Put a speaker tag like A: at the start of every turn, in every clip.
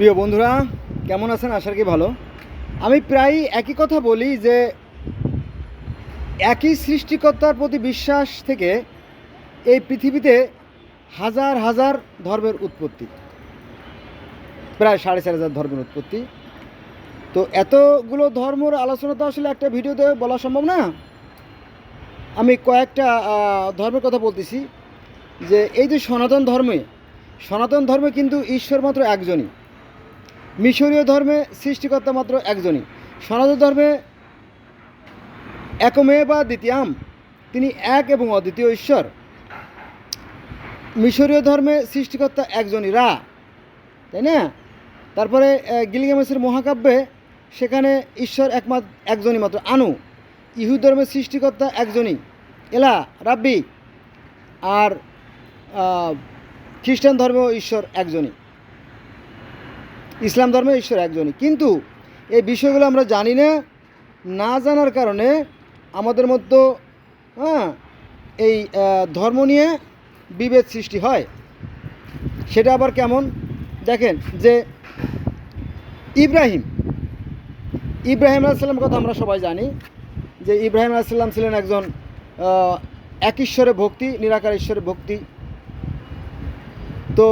A: প্রিয় বন্ধুরা, কেমন আছেন? আশা কি ভালো। আমি প্রায় একই কথা বলি যে, একই সৃষ্টিকর্তার প্রতি বিশ্বাস থেকে এই পৃথিবীতে হাজার হাজার ধর্মের উৎপত্তি। প্রায় সাড়ে চার হাজার ধর্মের উৎপত্তি। তো এতগুলো ধর্মর আলোচনা তো আসলে একটা ভিডিওতে বলা সম্ভব না। আমি কয়েকটা ধর্মের কথা বলতেছি। যে এই যে সনাতন ধর্মে সনাতন ধর্মে কিন্তু ঈশ্বর মাত্র একজনই। মিশরীয় ধর্মে সৃষ্টিকর্তা মাত্র একজনই। সনাতন ধর্মে একমে বা দ্বিতীয়াম। তিনি এক এবং অদ্বিতীয় ঈশ্বর। মিশরীয় ধর্মে সৃষ্টিকর্তা একজনই রা। তাই না? তারপরে আহ, মহাকাব্যে সেখানে ঈশ্বর একমাত্র একজনই মাত্র আনু। ইহু ধর্মের সৃষ্টিকর্তা একজনই। এলা রাব্বি। আর খ্রিস্টান ধর্মেও ঈশ্বর একজনই। ইসলাম ধর্মে ঈশ্বর একজনই। কিন্তু এই বিষয়গুলো আমরা জানি না না জানার কারণে আমাদের মধ্যে হ্যাঁ এই ধর্ম নিয়ে বিভেদ সৃষ্টি হয়। সেটা আবার কেমন? দেখেন যে ইব্রাহিম ইব্রাহিম আলাইসাল্লামের কথা আমরা সবাই জানি যে ইব্রাহিম আলাইসাল্লাম ছিলেন একজন এক ঈশ্বরে ভক্তি, নিরাকার ঈশ্বরে ভক্তি। তো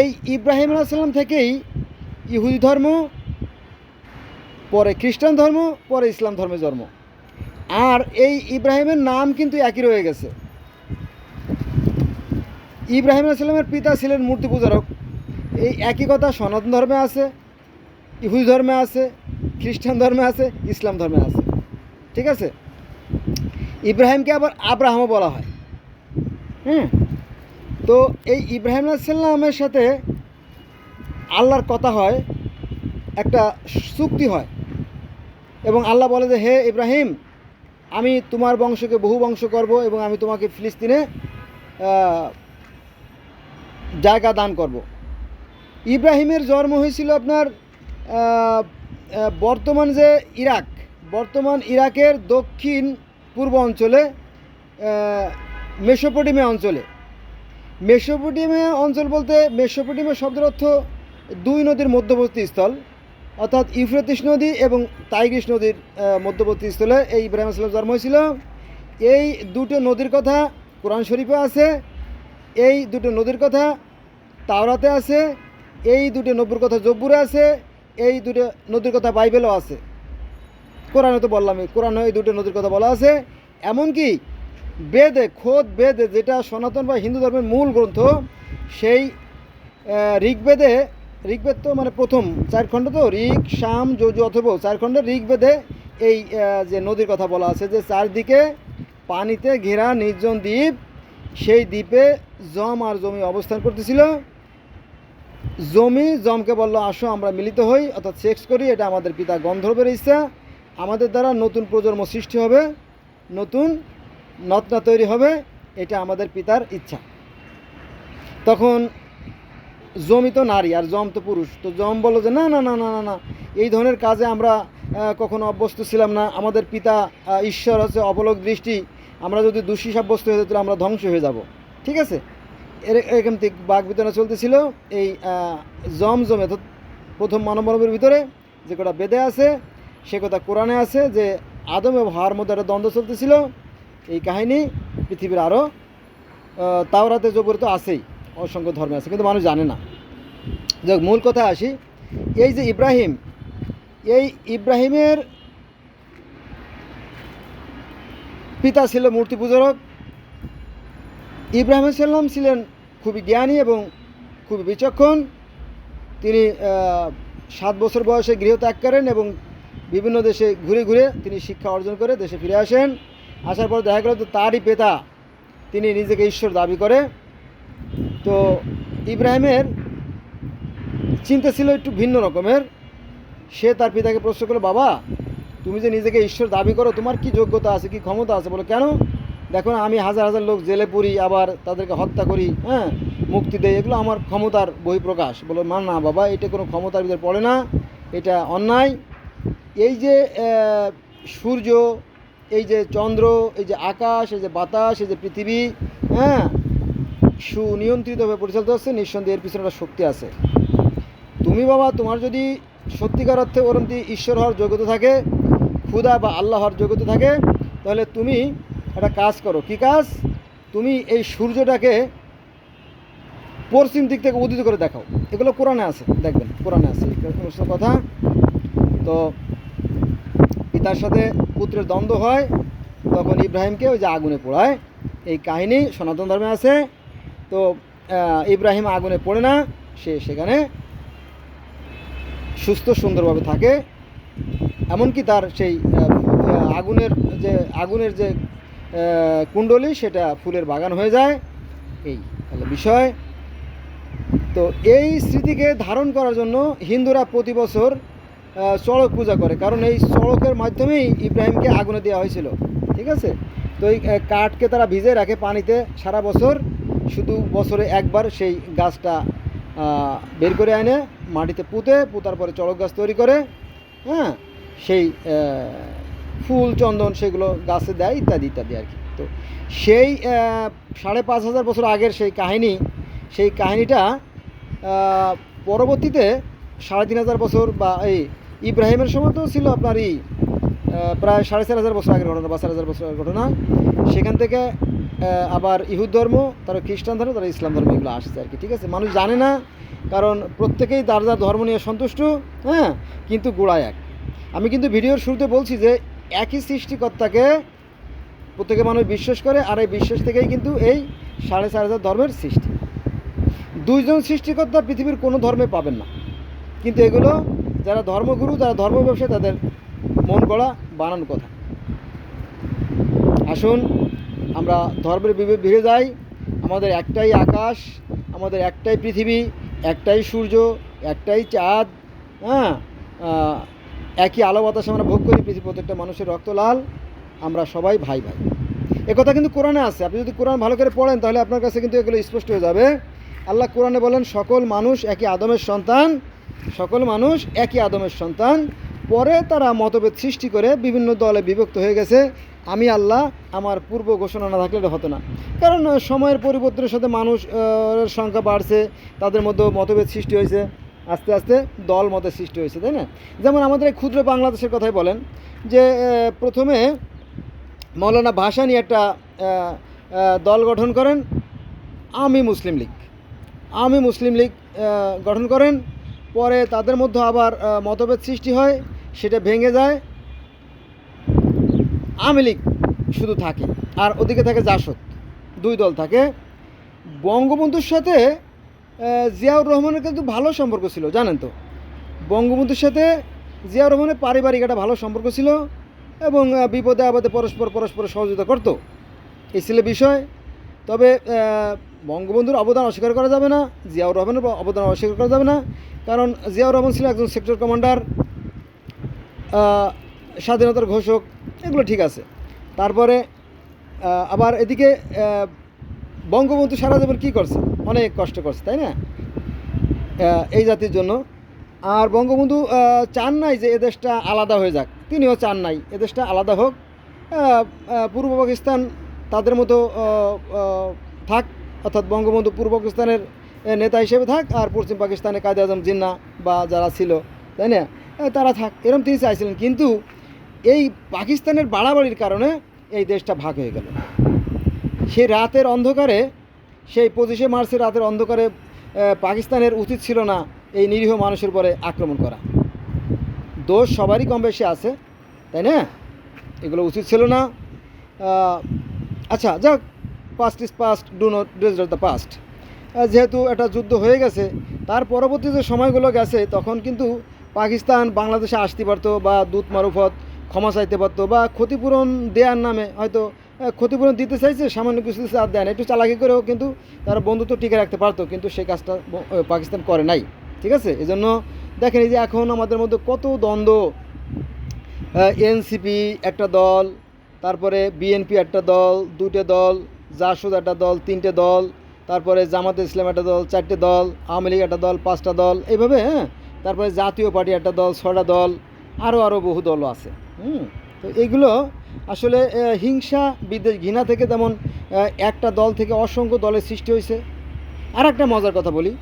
A: এই ইব্রাহিম আলাইসাল্লাম থেকেই ইহুদি ধর্ম, পরে খ্রিস্টান ধর্ম, পরে ইসলাম ধর্মের জন্ম। আর এই ইব্রাহিমের নাম কিন্তু একই রয়ে গেছে। ইব্রাহিম আলাইসাল্লামের পিতা ছিলেন মূর্তি পূজারক। এই একই কথা সনাতন ধর্মে আছে, ইহুদি ধর্মে আছে, খ্রিস্টান ধর্মে আছে, ইসলাম ধর্মে আছে। ঠিক আছে? ইব্রাহিমকে আবার আব্রাহামও বলা হয়। হ্যাঁ তো এই ইব্রাহিম আলাইসাল্লামের সাথে আল্লাহর কথা হয়, একটা চুক্তি হয়। এবং আল্লাহ বলে যে, হে ইব্রাহিম, আমি তোমার বংশকে বহু বংশ করব এবং আমি তোমাকে ফিলিস্তিনে জায়গা দান করব। ইব্রাহিমের জন্ম হয়েছিল আপনার বর্তমান যে ইরাক, বর্তমান ইরাকের দক্ষিণ পূর্ব অঞ্চলে মেসোপটেমিয়া অঞ্চলে। মেসোপটেমিয়া অঞ্চল বলতে, মেসোপটেমিয়া শব্দের অর্থ দুই নদীর মধ্যবর্তী স্থল, অর্থাৎ ইউফ্রেতিস নদী এবং টাইগ্রিস নদীর মধ্যবর্তী স্থলে এই ইব্রাহিম আসলাম জন্ম হয়েছিল। এই দুটো নদীর কথা কোরআন শরীফে আছে, এই দুটো নদীর কথা তাওরাতে আছে, এই দুটো নব্বুর কথা জব্বুরে আছে, এই দুটো নদীর কথা বাইবেলও আছে। কোরআনে তো বললামই কোরআনে এই দুটো নদীর কথা বলা আছে। এমনকি বেদে, খোদ বেদে যেটা সনাতন বা হিন্দু ধর্মের মূল গ্রন্থ, সেই ঋগ্বেদে ঋগ্বেদ তো মানে প্রথম চার খণ্ড তো, ঋগ, শাম, যজু অথব চার খণ্ডে। ঋগ্বেদে এই যে নদীর কথা বলা আছে যে চারদিকে পানিতে ঘেরা নির্জন দ্বীপ, সেই দ্বীপে জম আর জমি অবস্থান করতেছিল। জমি জমকে বলল, আসো, আমরা মিলিত হই, অর্থাৎ সেক্স করি, এটা আমাদের পিতা গন্ধর্বের ইচ্ছা। আমাদের দ্বারা নতুন প্রজন্ম সৃষ্টি হবে, নতুন নতনা তৈরি হবে, এটা আমাদের পিতার ইচ্ছা। তখন জমি তো নারী আর জম তো পুরুষ। তো জম বলো যে, না না না না না না, এই ধরনের কাজে আমরা কখনো অভ্যস্ত ছিলাম না। আমাদের পিতা ঈশ্বর হচ্ছে অপলক দৃষ্টি। আমরা যদি দোষী সাব্যস্ত হয়ে যেত আমরা ধ্বংস হয়ে যাব। ঠিক আছে? এর- এরকম বাঘ বিতরণ চলতেছিল। এই জম জমে প্রথম মানব মানবের ভিতরে যে কটা বেদে আছে, সে কথা কোরআনে আছে যে, আদম এবং হাওয়ার মধ্যে একটা দ্বন্দ্ব চলতেছিল। এই কাহিনী পৃথিবীর আরও তাওরাতে জবরিত আছেই। অসংখ্য ধর্মে আছে, কিন্তু মানুষ জানে না। যাক, মূল কথা আসি। এই যে ইব্রাহিম, এই ইব্রাহিমের পিতা ছিল মূর্তি পূজারক ইব্রাহিম সাল্লাম ছিলেন খুবই জ্ঞানী এবং খুবই বিচক্ষণ। তিনি সাত বছর বয়সে গৃহত্যাগ করেন এবং বিভিন্ন দেশে ঘুরে ঘুরে তিনি শিক্ষা অর্জন করে দেশে ফিরে আসেন। আসার পর দেখা গেল যে তারই পেতা, তিনি নিজেকে ঈশ্বর দাবি করে। তো ইব্রাহিমের চিন্তা ছিল একটু ভিন্ন রকমের। সে তার পিতাকে প্রশ্ন করল, বাবা, তুমি যে নিজেকে ঈশ্বর দাবি করো, তোমার কি যোগ্যতা আছে, কি ক্ষমতা আছে? বলো, কেন? দেখো আমি হাজার হাজার লোক জেলে পুরি, আবার তাদেরকে হত্যা করি হ্যাঁ মুক্তি দেয় এগুলো আমার ক্ষমতার বহিঃপ্রকাশ। বলো মা না, বাবা, এটা কোনো ক্ষমতার ভিতরে পড়ে না, এটা অন্যায়। এই যে সূর্য, এই যে চন্দ্র, এই যে আকাশ, এই যে বাতাস, এই যে পৃথিবী হ্যাঁ সুনিয়ন্ত্রিতভাবে পরিচালিত হচ্ছে, নিঃসন্দেহে এর পিছনে একটা শক্তি আছে। তুমি বাবা, তোমার যদি সত্যিকার অর্থে ওরমতি ঈশ্বর হওয়ার যোগ্যতা থাকে, খুদা বা আল্লাহ হওয়ার যোগ্যতা থাকে, তাহলে তুমি একটা কাজ করো। কি কাজ? তুমি এই সূর্যটাকে পশ্চিম দিক থেকে উদিত করে দেখাও। এগুলো কোরআনে আছে, দেখবেন, কোরআনে আছে কথা। তো পিতার সাথে পুত্রের দ্বন্দ্ব হয়, তখন ইব্রাহিমকে ওই যে আগুনে পোড়ায়। এই কাহিনী সনাতন ধর্মে আছে। তো ইব্রাহিম আগুনে পড়ে না, সে সেখানে সুস্থ সুন্দরভাবে থাকে। এমনকি তার সেই আগুনের যে আগুনের যে কুণ্ডলী, সেটা ফুলের বাগান হয়ে যায়। এই হলো বিষয়। তো এই স্মৃতিকে ধারণ করার জন্য হিন্দুরা প্রতি বছর চড়ক পূজা করে। কারণ এই চড়কের মাধ্যমেই ইব্রাহিমকে আগুনে দেওয়া হয়েছিল। ঠিক আছে? তো এই কাঠকে তারা ভিজে রাখে পানিতে সারা বছর। শুধু বছরে একবার সেই গাছটা বের করে আনে, মাটিতে পুঁতে, পুঁতার পরে চড়ক গাছ তৈরি করে হ্যাঁ সেই ফুল, চন্দন সেগুলো গাছে দেয়, ইত্যাদি ইত্যাদি আর কি। তো সেই সাড়ে পাঁচ হাজার বছর আগের সেই কাহিনী, সেই কাহিনীটা পরবর্তীতে সাড়ে তিন হাজার বছর বা এই ইব্রাহিমের সময় তো ছিল আপনার এই প্রায় সাড়ে চার হাজার বছর আগের ঘটনা বা চার হাজার বছর আগের ঘটনা। সেখান থেকে আবার ইহুদ ধর্ম তারা খ্রিস্টান ধর্ম তারা ইসলাম ধর্ম এগুলো আসছে আর কি, ঠিক আছে? মানুষ জানে না, কারণ প্রত্যেকেই তার যার ধর্ম নিয়ে সন্তুষ্ট হ্যাঁ? কিন্তু গোড়া এক। আমি কিন্তু ভিডিওর শুরুতে বলছি যে, একই সৃষ্টিকর্তাকে প্রত্যেকে মানুষ বিশ্বাস করে, আর এই বিশ্বাস থেকেই কিন্তু এই সাড়ে চার হাজার ধর্মের সৃষ্টি। দুইজন সৃষ্টিকর্তা পৃথিবীর কোনো ধর্মে পাবেন না। কিন্তু এগুলো যারা ধর্মগুরু, যারা ধর্ম ব্যবসায়ী, তাদের মন গড়া বানানো কথা। আসুন, আমরা ধর্মের ভিড়ে যাই। আমাদের একটাই আকাশ, আমাদের একটাই পৃথিবী, একটাই সূর্য, একটাই চাঁদ হ্যাঁ? একই আলো বাতাসে আমরা ভোগ করি, পৃথিবীর প্রত্যেকটা মানুষের রক্ত লাল। আমরা সবাই ভাই ভাই। একথা কিন্তু কোরআনে আছে। আপনি যদি কোরআন ভালো করে পড়েন, তাহলে আপনার কাছে কিন্তু এগুলো স্পষ্ট হয়ে যাবে। আল্লাহ কোরআনে বলেন, সকল মানুষ একই আদমের সন্তান, সকল মানুষ একই আদমের সন্তান। পরে তারা মতভেদ সৃষ্টি করে বিভিন্ন দলে বিভক্ত হয়ে গেছে। আমি আল্লাহ, আমার পূর্ব ঘোষণা না থাকলে হতো না। কারণ সময়ের পরিবর্তনের সাথে মানুষের সংখ্যা বাড়ছে, তাদের মধ্যে মতভেদ সৃষ্টি হয়েছে। আস্তে আস্তে দল মতের সৃষ্টি হয়েছে, তাই না? যেমন আমাদের এই ক্ষুদ্র বাংলাদেশের কথাই বলেন যে প্রথমে মৌলানা ভাসানি একটা দল গঠন করেন। আমি মুসলিম লীগ। আমি মুসলিম লীগ গঠন করেন। পরে তাদের মধ্যে আবার মতভেদ সৃষ্টি হয়। সেটা ভেঙে যায়। আওয়ামী লীগ শুধু থাকে, আর ওদিকে থাকে জাসদ, দুই দল থাকে। বঙ্গবন্ধুর সাথে জিয়াউর রহমানের কিন্তু ভালো সম্পর্ক ছিল, জানেন তো? বঙ্গবন্ধুর সাথে জিয়াউর রহমানের পারিবারিক একটা ভালো সম্পর্ক ছিল এবং বিপদে আপদে পরস্পর পরস্পর সহযোগিতা করতো। এই ছিল বিষয়। তবে বঙ্গবন্ধুর অবদান অস্বীকার করা যাবে না, জিয়াউর রহমানের অবদান অস্বীকার করা যাবে না। কারণ জিয়াউর রহমান ছিল একজন সেক্টর কমান্ডার স্বাধীনতার ঘোষক, এগুলো ঠিক আছে। তারপরে আবার এদিকে বঙ্গবন্ধু সারা জীবন কী করছে? অনেক কষ্ট করছে, তাই না? এই জাতির জন্য। আর বঙ্গবন্ধু চান নাই যে এদেশটা আলাদা হয়ে যাক। তিনিও চান নাই এদেশটা আলাদা হোক। পূর্ব পাকিস্তান তাদের মতো থাক, অর্থাৎ বঙ্গবন্ধু পূর্ব পাকিস্তানের নেতা হিসেবে থাক, আর পশ্চিম পাকিস্তানে কায়দে আজম জিন্না বা যারা ছিল, তাই না? তারা থাক এরকম তিনি চাইছিলেন। কিন্তু এই পাকিস্তানের বাড়াবাড়ির কারণে এই দেশটা ভাগ হয়ে গেল। সেই রাতের অন্ধকারে, সেই পঁচিশে মার্চের রাতের অন্ধকারে পাকিস্তানের উচিত ছিল না এই নিরীহ মানুষের পরে আক্রমণ করা। দোষ সবারই কম বেশি আছে, তাই না? এগুলো উচিত ছিল না। আচ্ছা যাক past is past do not deserve the past যেহেতু একটা যুদ্ধ হয়ে গেছে, তার পরবর্তী যে সময়গুলো গেছে, তখন কিন্তু পাকিস্তান বাংলাদেশে আসতে পারতো বা দূত মারুফত ক্ষমা চাইতে পারতো বা ক্ষতিপূরণ দেওয়ার নামে হয়তো ক্ষতিপূরণ দিতে চাইছে, সামান্য কিছু আর দেয় না। একটু চালাকি করেও কিন্তু তারা বন্ধুত্ব টিকে রাখতে পারতো, কিন্তু সেই কাজটা পাকিস্তান করে নাই। ঠিক আছে? এজন্য দেখেন এই যে এখন আমাদের মধ্যে কত দ্বন্দ্ব। এনসিপি একটা দল, তারপরে বিএনপি একটা দল দুটো দল, জাসুদ একটা দল, তিনটে দল, তারপরে জামাতে ইসলাম একটা দল, চারটে দল, আওয়ামী লীগ একটা দল, পাঁচটা দল, এইভাবে হ্যাঁ? তারপরে জাতীয় পার্টি, একটা দল ছটা দল আরও আরও বহু দলও আছে, হুম? তো এইগুলো আসলে হিংসা, বিদ্বেষ, ঘৃণা থেকে যেমন একটা দল থেকে অসংখ্য দলের সৃষ্টি হয়েছে। আর একটা মজার কথা বলি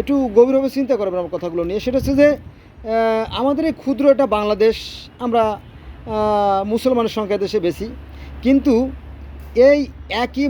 A: একটু গভীরভাবে চিন্তা করবেন আমার কথাগুলো নিয়ে। সেটা হচ্ছে যে আমাদের এই ক্ষুদ্র একটা বাংলাদেশ, আমরা মুসলমানের সংখ্যা দেশে বেশি। কিন্তু এই একই